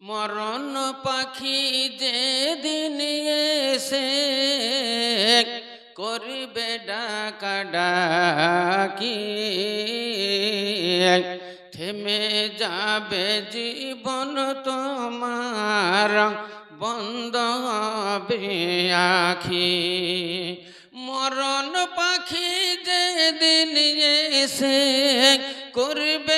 মরণ পাখি যে দিন এসে করবে ডাকা ডাকি, থেমে যাবে জীবন তোমার বন্ধ আখি। মরণ পাখি যে দিন এসে করবে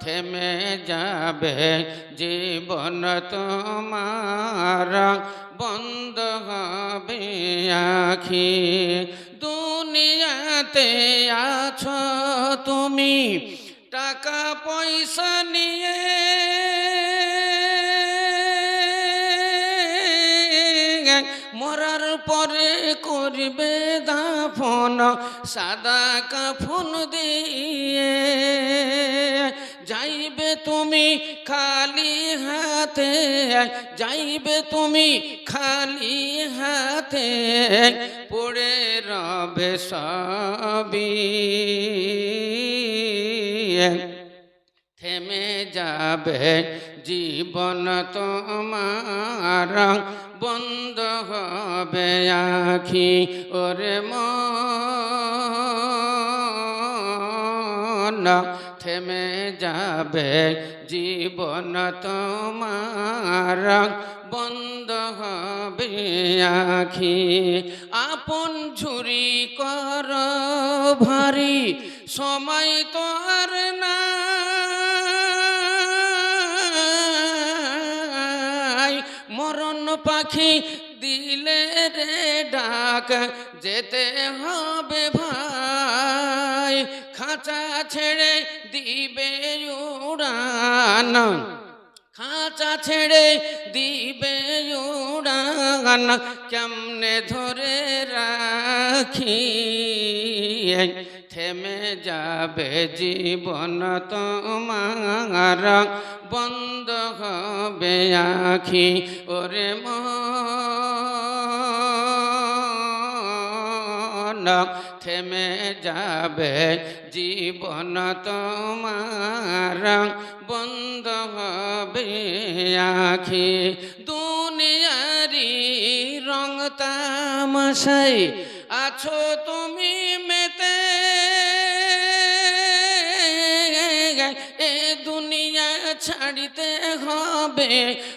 থেমে যাবে জীবন তোমার। বন্ধ হবে আখি। দুনিয়াতে আছো তুমি। টাকা পয়সা নিয়ে মরার পরে করবে দাফন, সাদা কাফন দিয়ে। যাইবে তুমি খালি হাতে, যাইবে তুমি খালি হাতে, পড়ে রবে সবই। থেমে যাবে। জীবন তোমার বন্ধ হবে আখি ওরে মন। থেমে যাবে জীবন তোমার বন্ধ হবে আখি। আপন ঝুরি কর ভারী, সময় তো আর নাই। পাখি দিলে রে ডাক, যেতে হবে ভাই। খাঁচা ছেড়ে দিবে উড়ান। খাঁচা ছেড়ে দিবে উড়ান, কেমনে ধরে রাখি? থেমে যাবে জীবন তোমার। বন্ধ হবে আখি, ওরে মন। থেমে যাবে জীবন তোমার। বন্ধ হবে আখি, দুনিয়ারি রং তামাশাই। আছো তুমি মেতে ছাড়িতে হবে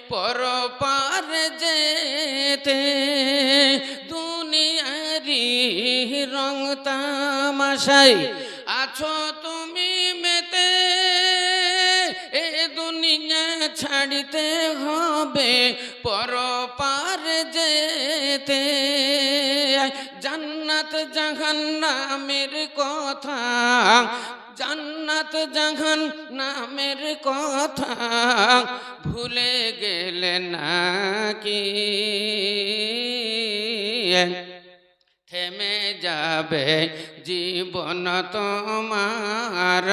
পর পার যেতে। দুনিয়ারি রং তামাশাই আছো তুমি মেতে। এ দুনিয়া ছাড়িতে হবে পর পার যেতে। জান্নাত জাহান্নামের কথা জান্নাত জাহান নামের কথা ভুলে গেলে নাকি? থেমে যাবে জীবন তোমার,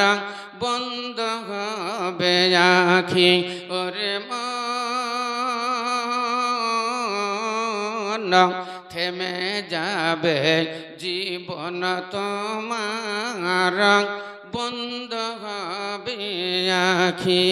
বন্ধ হবে আখি ওরে থেমে যাবে জীবন তোমার বন্ধ হবে আখি।